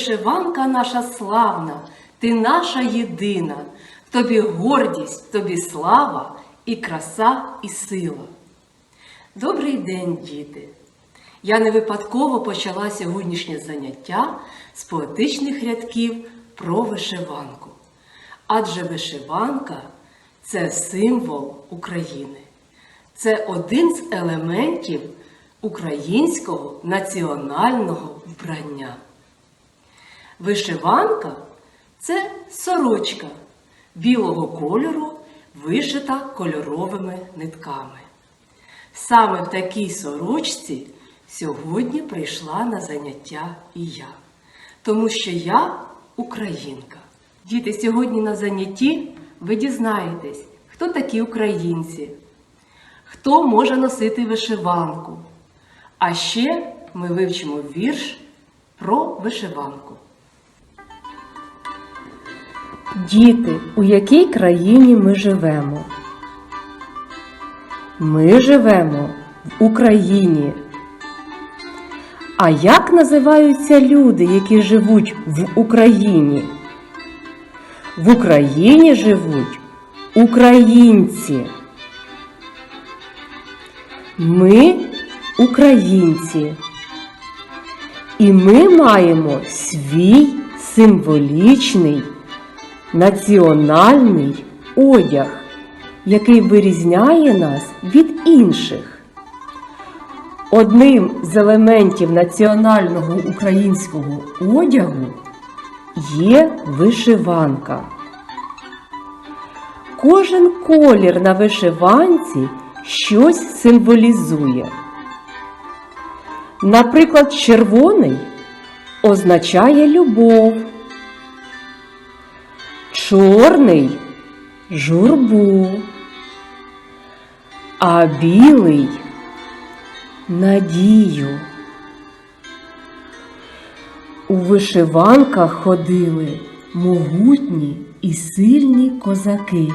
Вишиванка наша славна, ти наша єдина, тобі гордість, тобі слава і краса, і сила. Добрий день, діти! Я не випадково почала сьогоднішнє заняття з поетичних рядків про вишиванку. Адже вишиванка це символ України. Це один з елементів українського національного вбрання. Вишиванка це сорочка білого кольору, вишита кольоровими нитками. Саме в такій сорочці сьогодні прийшла на заняття і я, тому що я українка. Діти, сьогодні на занятті ви дізнаєтесь, хто такі українці, хто може носити вишиванку. А ще ми вивчимо вірш про вишиванку. Діти, у якій країні ми живемо? Ми живемо в Україні. А як називаються люди, які живуть в Україні? В Україні живуть українці. Ми українці. І ми маємо свій символічний національний одяг, який вирізняє нас від інших. Одним з елементів національного українського одягу є вишиванка. Кожен колір на вишиванці щось символізує. Наприклад, червоний означає любов, чорний журбу, а білий надію. У вишиванках ходили могутні і сильні козаки.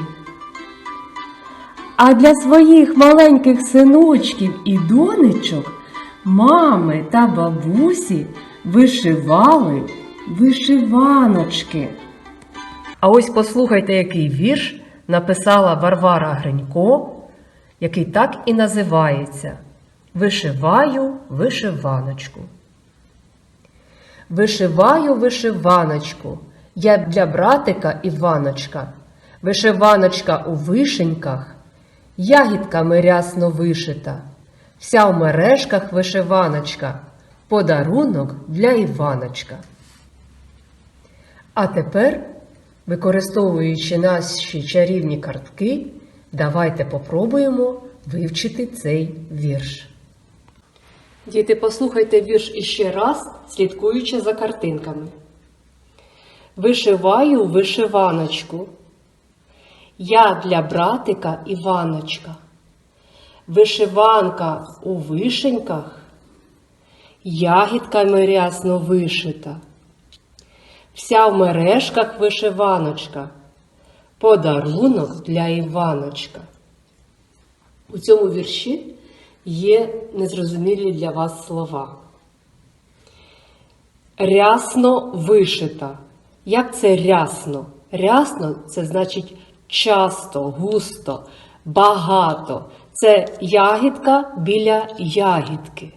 А для своїх маленьких синочків і донечок мами та бабусі вишивали вишиваночки. А ось послухайте, який вірш написала Варвара Гринько, який так і називається Вишиваю вишиваночку. Вишиваю вишиваночку, я для братика Іваночка. Вишиваночка у вишеньках, ягідками рясно вишита, вся в мережках вишиваночка, подарунок для Іваночка. А тепер, використовуючи наші чарівні картки, давайте попробуємо вивчити цей вірш. Діти, послухайте вірш іще раз, слідкуючи за картинками. Вишиваю вишиваночку. Я для братика Іваночка. Вишиванка у вишеньках, ягідками рясно вишита. Вся в мережках вишиваночка, подарунок для Іваночка. У цьому вірші є незрозумілі для вас слова. Рясно вишита. Як це рясно? Рясно це значить часто, густо, багато. Це ягідка біля ягідки.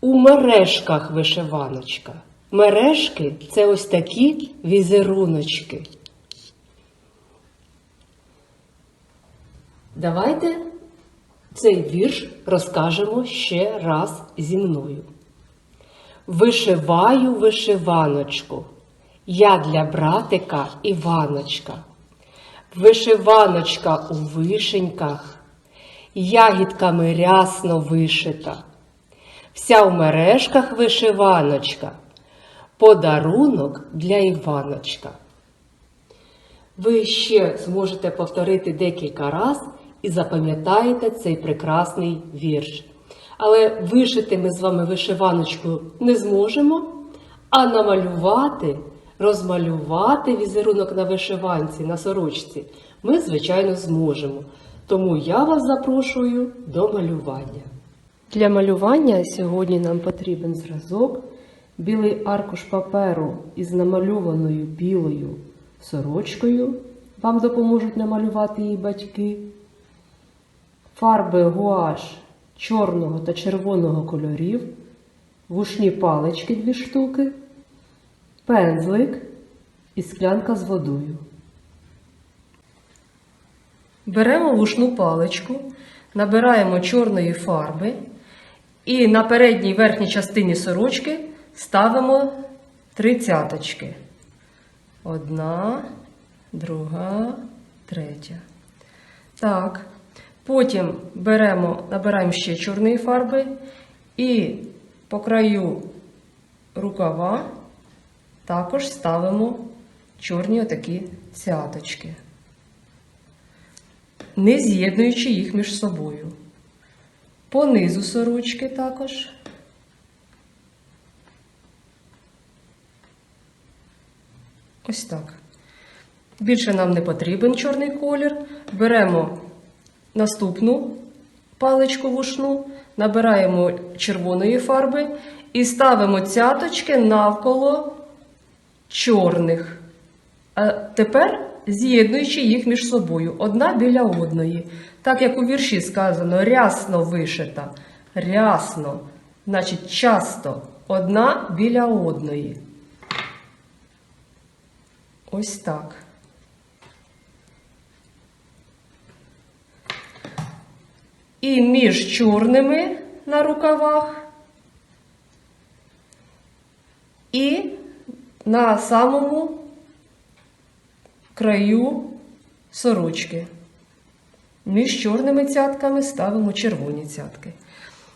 У мережках вишиваночка. Мережки це ось такі візеруночки. Давайте цей вірш розкажемо ще раз зі мною. Вишиваю вишиваночку, я для братика Іваночка. Вишиваночка у вишеньках, ягідками рясно вишита. Вся в мережках вишиваночка, подарунок для Іваночка. Ви ще зможете повторити декілька раз і запам'ятаєте цей прекрасний вірш. Але вишити ми з вами вишиваночку не зможемо, а намалювати, розмалювати візерунок на вишиванці, на сорочці ми, звичайно, зможемо. Тому я вас запрошую до малювання. Для малювання сьогодні нам потрібен зразок білий аркуш паперу із намальованою білою сорочкою. Вам допоможуть намалювати її батьки. Фарби гуаш чорного та червоного кольорів, вушні палички дві штуки, пензлик і склянка з водою. Беремо вушну паличку, набираємо чорної фарби і на передній верхній частині сорочки ставимо три цяточки. Одна, друга, третя. Так. Потім беремо, набираємо ще чорної фарби і по краю рукава також ставимо чорні отакі цяточки, не з'єднуючи їх між собою. По низу сорочки також. Ось так. Більше нам не потрібен чорний колір. Беремо наступну паличку вушну, набираємо червоної фарби і ставимо цяточки навколо чорних. А тепер з'єднуючи їх між собою, одна біля одної. Так як у вірші сказано, рясно вишита, рясно, значить часто одна біля одної. Ось так. І між чорними на рукавах, і на самому краю сорочки. Між чорними цятками ставимо червоні цятки.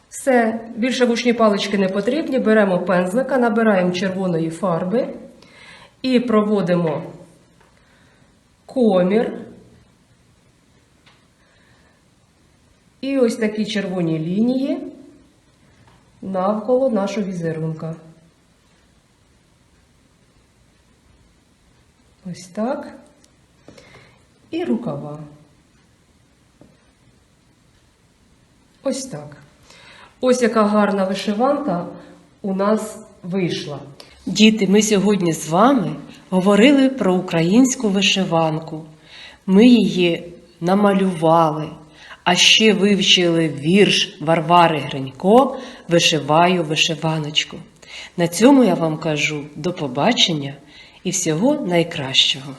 Все, більше вушні палички не потрібні. Беремо пензлика, набираємо червоної фарби і проводимо комір. І ось такі червоні лінії навколо нашого візерунка. Ось так. І рукава. Ось так. Ось яка гарна вишиванка у нас вийшла. Діти, ми сьогодні з вами говорили про українську вишиванку. Ми її намалювали, а ще вивчили вірш Варвари Гринько Вишиваю вишиваночку. На цьому я вам кажу до побачення і всього найкращого.